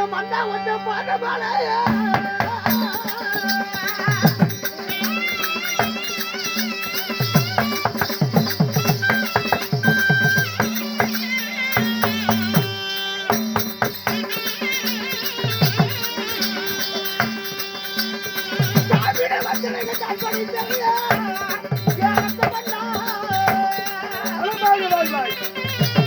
என் மண்டா ஒன்று பாட பாலையா சாமியோட வச்சனைக்கு life.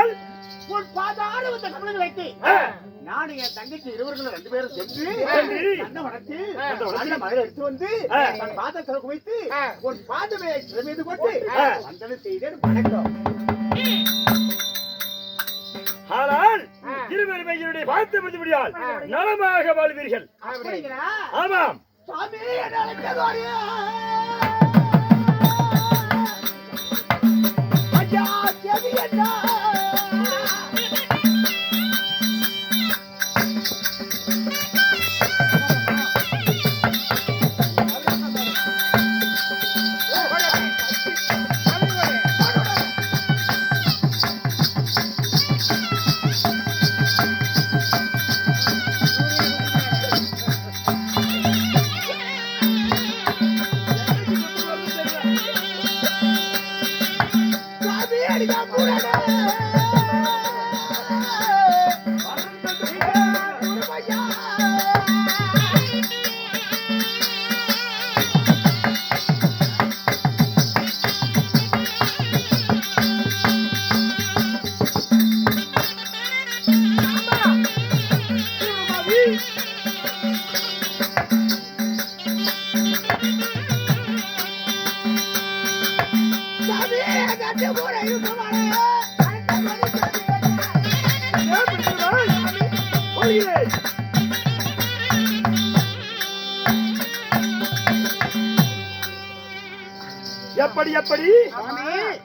பெருந்திருவாள். உன் பாதார வந்த கமலங்கள் வைத்து. நானும் என் தங்கச்சி இருவர்களும் ரெண்டு பேரும் சென்று அண்ணன் வளர்த்து அண்ணன் வளர்த்து. நல்ல மழை எடுத்து வந்து ஆ. தன் பாதத்தில் குவித்து ஆ. உன் பாதமே மீது கொண்டு ஆ. வந்தனை செய்தேன் வணக்கம் ஆனால் இருவருமே என்னுடைய வாழ்த்து மதிப்படியால் நலமாக வாழ்வீர்கள் ஆமாம் சாமி சாமி அடிக்கா கூடாது எப்படி எப்படி?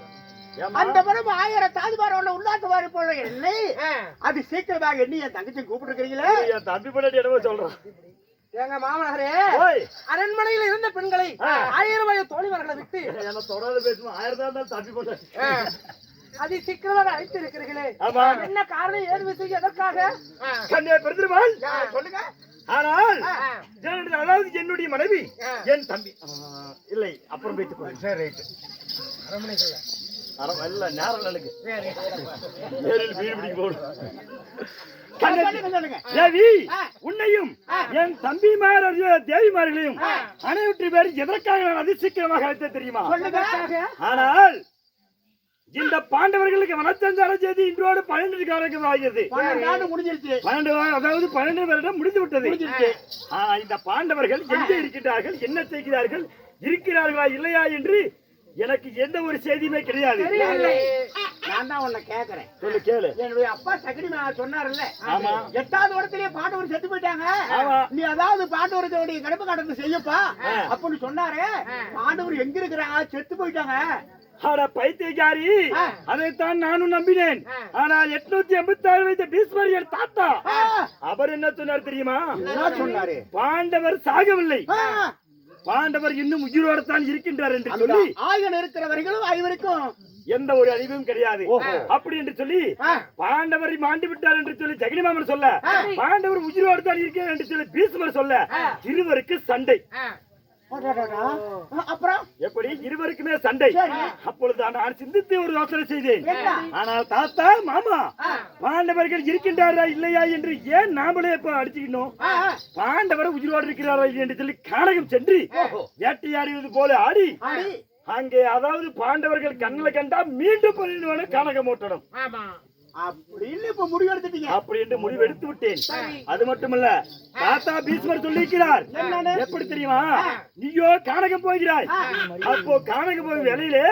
அந்த படம் ஆயிரம் தாதுபார உள்ள உள்நாட்டு வாரி போடுற என்னை அது சீக்கிரமாக எண்ணி என் தங்கச்சி கூப்பிட்டுருக்கீங்களே என் தம்பி பண்ணி என்னவோ சொல்றான். எங்க மாமனாரே அரண்மனையில் இருந்த பெண்களை. ஆயிரம் வயது தோழிவர்களை விட்டு என்ன தொடர்ந்து பேசணும் ஆயிரம் தான் தம்பி பண்ண அதி சீக்கிரமாக அழைத்து இருக்கிறீர்களே என்ன காரணம்? ஏது விஷயம் எதற்காக? கண்ணியா பெருந்திருவாள் சொல்லுங்க. ஆனால் அதாவது என்னுடைய மனைவி. என் தம்பி. இல்லை அப்புறம் போய் சரி ரைட் அரம் இல்ல நேரம் எனக்கு நேரில் வீடு பிடிக்க போகணும். சொல்லுங்க சொல்லுங்க. தேவி உன்னையும் என் தம்பிமார் தேவிமார்களையும் அனைவற்று பேர் எதற்காக நான் அதிசீக்கிரமாக அழைத்தேன் தெரியுமா? ஆனால் இந்த பாண்டவர்களுக்கு வனச்சஞ்சார செய்தி இன்றோடு பன்னெண்டு காலங்கள் ஆகிறது. பன்னெண்டு ஆண்டு முடிஞ்சிருச்சு. பன்னெண்டு அதாவது பன்னெண்டு வருடம் முடிந்து விட்டது. இந்த பாண்டவர்கள் எங்கே இருக்கின்றார்கள் என்ன செய்கிறார்கள் இருக்கிறார்களா இல்லையா என்று எனக்கு எந்த ஒரு செய்தியுமே கிடையாது. நான் தான் உன்னை கேக்குறேன். சொல்லு கேளு. என்னுடைய அப்பா சகடி சொன்னார்ல. ஆமா. எட்டாவது இடத்துலயே பாண்டவர் செத்து போயிட்டாங்க. நீ அதாவது பாண்டவர்களுடைய கடுப்பு கடந்து செய்யப்பா. அப்படின்னு சொன்னாரு. பாண்டவர் எங்க இருக்கிறாங்க? செத்து போயிட்டாங்க. ஆட பைத்தியக்காரி. அதைத்தான் நானும் நம்பினேன். ஆனால் எட்நூத்தி எண்பத்தி ஆறு வைத்த பீஸ்மர் என் தாத்தா. அவர் என்ன சொன்னார் தெரியுமா? சொன்னாரு? பாண்டவர் சாகவில்லை. பாண்டவர் இன்னும் உயிரோடு தான் இருக்கின்றார் என்று சொல்லி ஆயுதம் இருக்கிறவர்களும் ஐவருக்கும் எந்த ஒரு அழிவும் கிடையாது. அப்படி என்று சொல்லி. பாண்டவரை மாண்டு விட்டார் என்று சொல்லி ஜெகனிமாமன் சொல்ல பாண்டவர் உயிரோடு தான் இருக்கிறார் என்று சொல்லி பீஷ்மர் சொல்ல இருவருக்கு சண்டை. அப்புறம்? எப்படி? இருவருக்குமே சண்டை. அப்பொழுது நான் சிந்தித்து ஒரு யோசனை செய்தேன்? ஆனால் தாத்தா மாமா பாண்டவர்கள் இருக்கின்றாரா இல்லையா என்று ஏன் நாமளே இப்ப அடிச்சுக்கணும். பாண்டவர் உயிரோடு இருக்கிறாரா என்று சொல்லி கானகம் சென்று. வேட்டையாடுவது போல ஆடி ஆடி. அங்கே அதாவது பாண்டவர்கள் கண்ணில் கண்டா மீண்டும் கானகம் ஓட்டணும். அப்படின்னு இப்ப முடிவு எடுத்துட்டீங்க அப்படி என்று முடிவு எடுத்து விட்டேன் அது மட்டுமல்ல தாத்தா பீஸ்மர் சொல்லியிருக்கிறார்? எப்படி தெரியுமா? நீயோ கானகம் போகிறாய். அப்போ கானகம் போய் வேலையிலே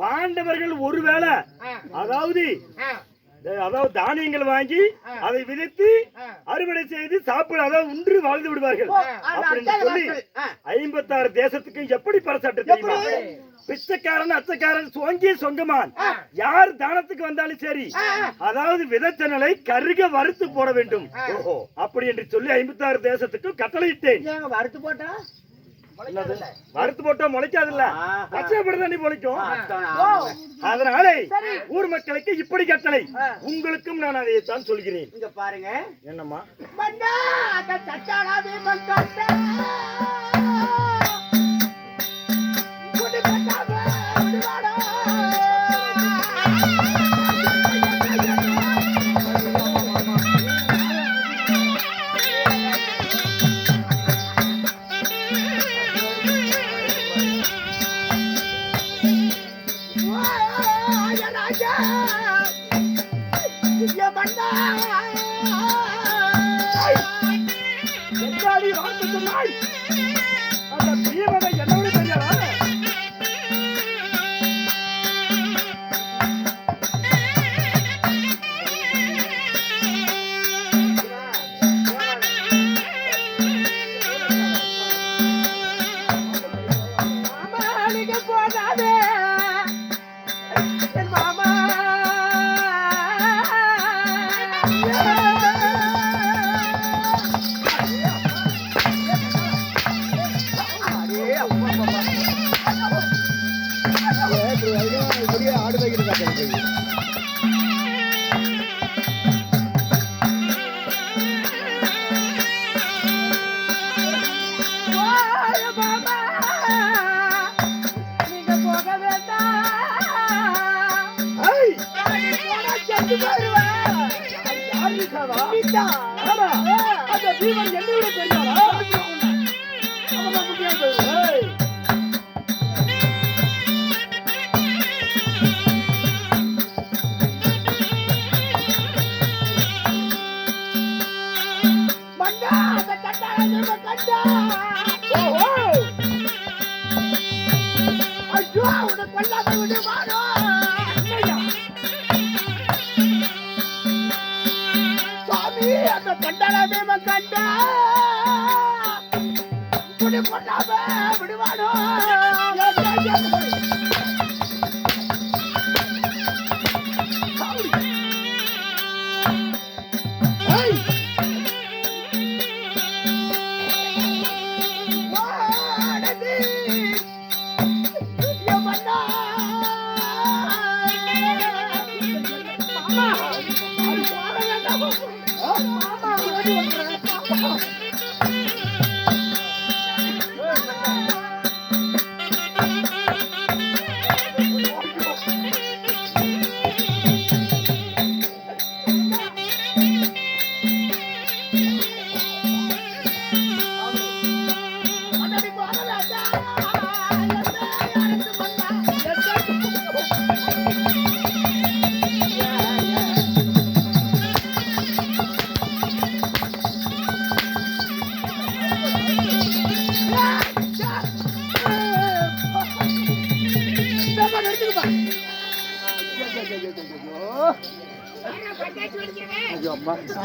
பாண்டவர்கள் ஒருவேளை அதாவது அதாவது தானியங்கள் வாங்கி அதை விதைத்து அறுவடை செய்து சாப்பிட அதாவது உன்று வாழ்ந்து விடுவார்கள். ஓ, அந்த அப்படி என்று அஞ்சாவது சொல்லி. ஐம்பத்தாறு தேசத்துக்கு எப்படி பரசாட்டு தெரியுமா? பிச்சைக்காரன் அச்சக்காரன் சோங்கி சொங்கமான். யார் தானத்துக்கு வந்தாலும் சரி அதாவது விதைச்சனலை கருக வறுத்து போட வேண்டும். ஓஹோ அப்படி என்று சொல்லி ஐம்பத்தாறு தேசத்துக்கு கட்டளையிட்டேன். ஏங்க வறுத்து போட்டா? வறுத்து போட்டா முளைக்காதுல்ல. பச்சைப்படி தண்ணி முளைக்கும். அதனாலே ஊர் மக்களுக்கு இப்படி கட்டளை. உங்களுக்கும் நான் அதைத்தான் சொல்கிறேன். இங்க பாருங்க. என்னம்மா? எங்காடி வார்த்தை அந்த பீமனை யார் இருக்காதா நீதான். ஆமா அந்த பீமன் என்னோட தெரியாதா அவன் முடியாது 啊，要要要。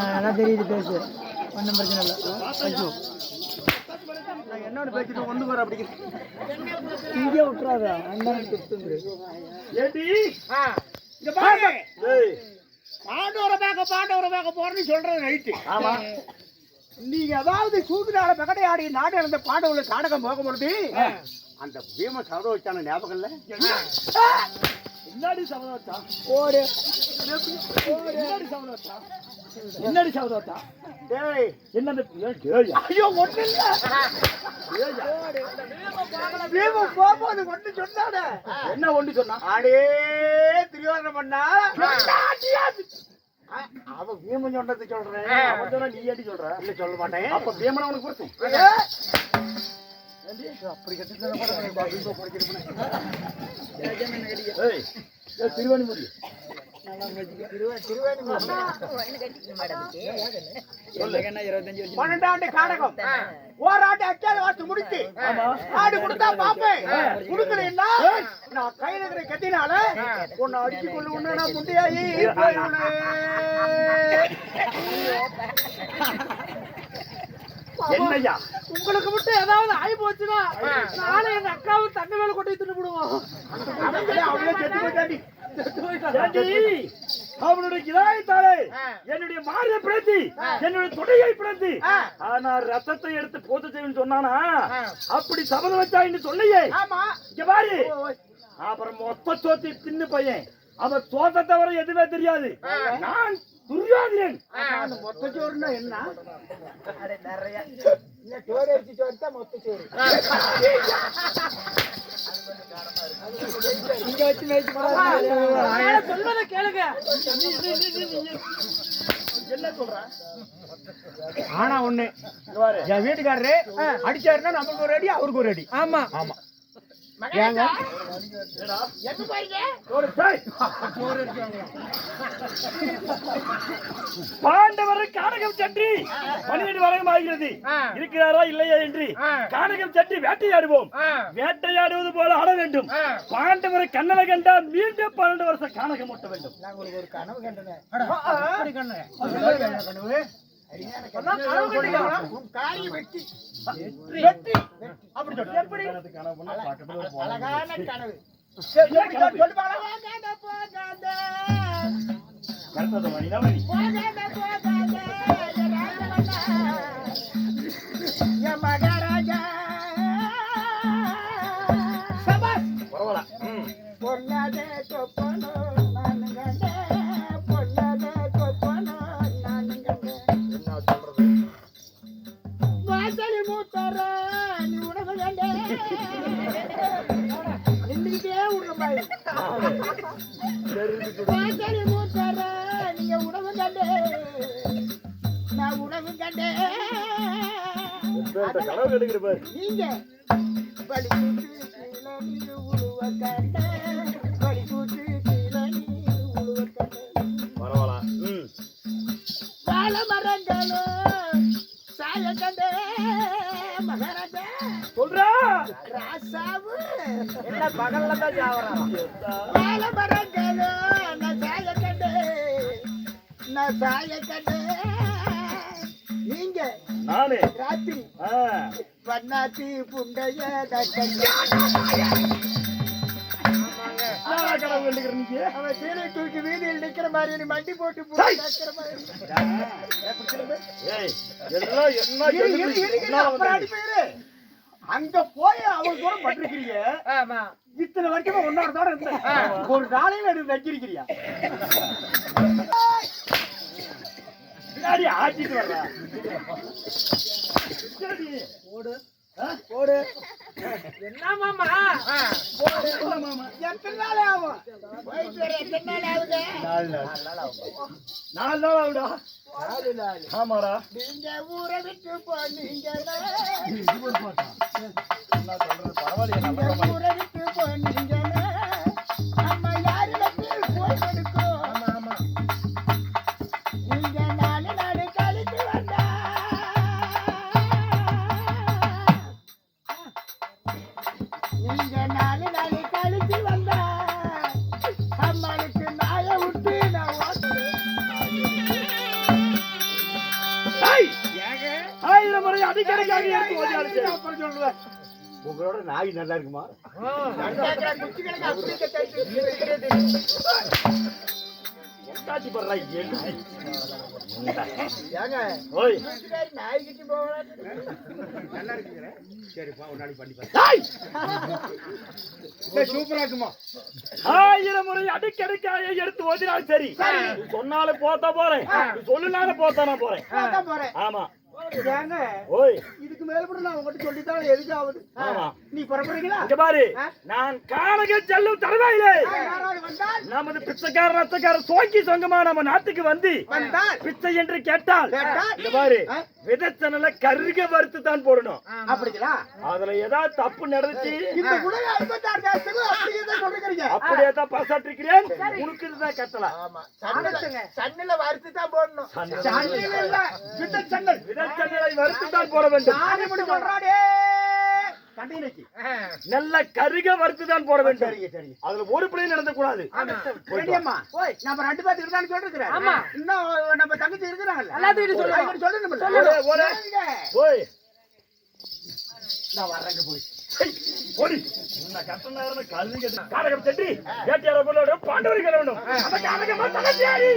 அதெல்லாம் தெரியுது பேசு ஒன்றும் பிரச்சனை இல்லை என்னோட பேசிட்டு ஒண்ணு வர அப்படி இங்கே விட்டுறாத அண்ணன் சுத்துந்து இங்க போறேன்னு சொல்றது ரைட்டு ஆமா நீங்க அதாவது சூக்கினால பகடை நாடு இழந்த பாண்டவர்களை காடகம் போக முடியும் அந்த பீம சவர ஞாபகம் இல்ல என்னடி சபதம் வச்சா ஓடு. என்னடி சபதம் வச்சா என்னடி வச்சா டேய். என்னது? ஏய்யா ஐயோ ஒண்ணு இல்ல. போகும்போது ஒண்ணு சொன்னானே. என்ன ஒண்ணு சொன்னா? அடே திரியோதனம் பண்ணா அவன் பீமன் சொன்னது சொல்றேன். அவன் சொன்னா நீ சொல்ற? இல்ல சொல்ல மாட்டேன். அப்ப பீமனா ஏ, அப்படி கட்டிட்டு ஓராண்டு அச்சாத வார்த்தை முடித்து ஆடு கொடுத்தா பாப்பேன் கொடுக்கலன்னா நான் கையில இருக்கிற கத்தினால உன்னை அடிச்சு கொண்டு ஒண்ணு நான் என்னய்யா உங்களுக்கு மட்டும் ஏதாவது ஆகி போச்சுன்னா நாளை எங்க அக்காவும் தண்ணி மேல கொட்டி தின்னு விடுவோம்? அவனுடைய இதாயத்தாலே என்னுடைய மாறிய பிறந்தி என்னுடைய தொடையை பிறந்தி ஆனா ரத்தத்தை எடுத்து போத்த செய்யும் சொன்னானா? அப்படி சபதம் வச்சாயின்னு சொல்லையே. ஆமா. இங்க பாரு. அப்புறம் மொத்த சோத்தி தின்னு பையன். அவன் தோத்த தவிர எதுவுமே தெரியாது. நான் துரியோதனன். அந்த மொத்த சோறுனா என்ன? இல்ல சோறு அரிசி சோறு தான் மொத்த சோறு. இங்க வச்சு மேய்ச்சி சொல்றத கேளுங்க. என்ன சொல்ற? ஆனா ஒண்ணு என் வீட்டுக்காரரு அடிச்சாருன்னா நமக்கு ஒரு அடி அவருக்கு ஒரு அடி. ஆமா. ஆமா. ஏங்க? ஒரு. பாண்டவர் கானகம் சென்று பன்னிரண்டு வரகம் ஆகிறது. இருக்கிறாரா இல்லையா என்று கானகம் சென்று வேட்டையாடுவோம். வேட்டையாடுவது போல ஆட வேண்டும். பாண்டவரை கண்ணனை கண்டா மீண்டும் பன்னெண்டு வருஷம் கானகம் ஓட்ட வேண்டும். அப்படி சொல்லு. எப்படி அழகான கனவு. கருத்தது மணினா நீங்க உணவு கண்டே. நான் உணவு கண்டே. நீங்க பலி கூட்டு கீழே நீர் உழுவ கண்டே. பலி கூட்டு கீழே நீர் உழுவ கண்டே. பரவாயில்ல. ம். வாழ மரங்களோ சாய கண்டே மகாராஜா சொல்றா ராசாவு. என்ன பகல்ல தான் ஜாவறான் வாழ மரங்களோ நான்? சாய கண்டே நான் சாய கண்டே நீங்க நானு ராத்திரி பண்ணாத்தி புண்டைய அவன் சீலை தூக்கி வீதியில் நிக்கிற மாதிரி நீ மண்டி போட்டு. அங்க போய் அவன் தூரம் பட்டிருக்கிறீங்க. ஆமா. இத்தனை வரைக்கும் உன்னோட தோட இருந்தேன் ஒரு நாளையும் எடுத்து வச்சிருக்கிறியா? ஆட்டிட்டு வர்றா. சரி. போடு. என்ன மாமா? போடா. மாமா. எத்தனை நாள் ஆகும் போயிட்டு வர எத்தனை நாள். ஆகுது. நாலு நாள் ஆகுடா நாலு நாள். ஆமாடா. நீங்க ஊரை விட்டு போனீங்க நல்ல அடிக்கடிக்காக எடுத்து ஓடியாரு சரி. அப்புறம் சொல்லுவேன் உங்களோட நாய் நல்லா இருக்குமா? ஒட்டாச்சி படுறா எழுதி ஏங்க ஓய். நாய்கிட்ட போகலாம் நல்லா இருக்குங்கிற சரிப்பா ஒரு நாளைக்கு பண்ணி ஏய், சூப்பரா இருக்குமா? ஆயிரம் முறை அடிக்கடிக்காக எடுத்து ஓடினாலும் சரி. சொன்னாலும் போத்தா போறேன். நீ சொல்லுனாலும் போத்தா நான் போறேன். அதான் போறேன். ஆமா. ஏங்க ஓய். இதுக்கு மேல கூட நான் உங்ககிட்ட சொல்லித்தான் எதுக்காவது ஆமா. நீ புறப்படுறீங்களா? இங்க பாரு? நான் காணக செல்லும் வந்தால்? நமது பிச்சைக்கார ரத்தக்கார சோக்கி சொங்கமா நம்ம நாட்டுக்கு வந்து பிச்சை என்று கேட்டால். பாரு. ஆ? விதச்சனல கருக வறுத்து தான் போடணும். அப்படிங்களா? அதுல ஏதாவது தப்பு நடந்துச்சு? இந்த உலக ஐம்பத்தாறு தேசத்துக்கு அப்படியே தான் சொல்றீங்க? அப்படியே தான் பசாட்டிருக்கிறேன் உனக்கு தான் கட்டலாம் ஆமா. சன்னில சன்னில வறுத்து தான் போடணும். விட்ட சண்டல் விதச்சனலை. வறுத்து தான் போட வேண்டும். நானே முடி சொல்றாடே. கண்டினைக்கு நல்ல கருக வறுத்து தான் போட வேண்டும். சரிங்க சரிங்க. அதுல ஒரு பிள்ளை நடந்த கூடாது நம்ம ரெண்டு பேர் இருக்கான்னு சொல்லிருக்கிறேன் ஆமா. இன்னும் நம்ம தங்கச்சி இருக்கிறாங்கல்ல. அவங்க சொல்லணும்ல. சொல்லணும். சரிங்க. போய். நான் வர்றேங்க போய். போடி. உன்னை கட்ட நேரம் கல்வி காரகம் சென்று ஏட்டியார பொருளோட பாண்டவரி கிளம்பணும் அந்த காரகமா தலத்தியாரி